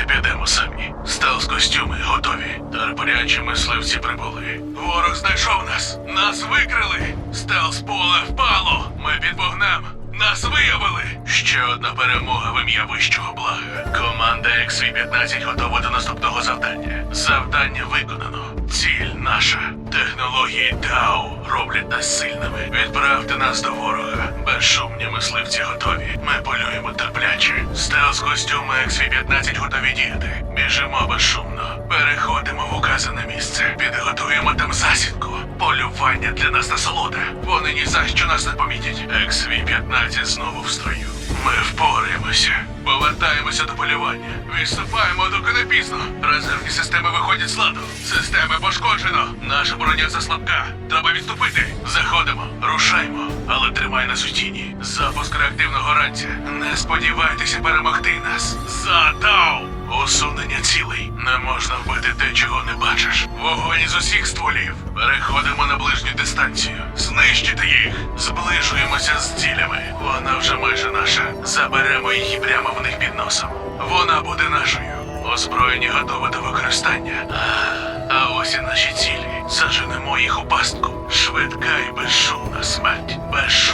звідси підемо самі. Стелс костюми готові. Терплячі мисливці прибули. Ворог знайшов нас. Нас викрили. Стелс поле впало. Ми під вогнем. Нас виявили! Ще одна перемога в ім'я вищого блага. Команда XV-15 готова до наступного завдання. Завдання виконано. Ціль наша. Технології Тау роблять нас сильними. Відправте нас до ворога. Безшумні мисливці готові. Ми полюємо терпляче. Стелс костюми XV-15 готові діяти. Біжимо безшумно. Переходимо в указане місце. Підготуємо там засідку. Полювання для нас насолода. Вони ні за що нас не помітять. XV-15 знову в строю. Ми впораємося. Повертаємося до полювання. Відступаємо, доки не пізно. Резервні системи виходять з ладу. Системи пошкоджено. Наша броня заслабка. Треба відступити. Заходимо, рушаймо, але тримай нас у тіні. Запуск реактивного ранця. Не сподівайтеся перемогти нас. Задав! Усунення цілей. Не можна вбити те, чого не бачиш. Вогонь з усіх стволів. Переходимо на ближню дистанцію. Знищити їх. Зближуємося з цілями. Вона вже майже наша. Заберемо їх і прямо в них під носом. Вона буде нашою. Озброєння готове до використання. А ось і наші цілі. Заженемо їх у пастку. Швидка і безшумна смерть. Безшумна.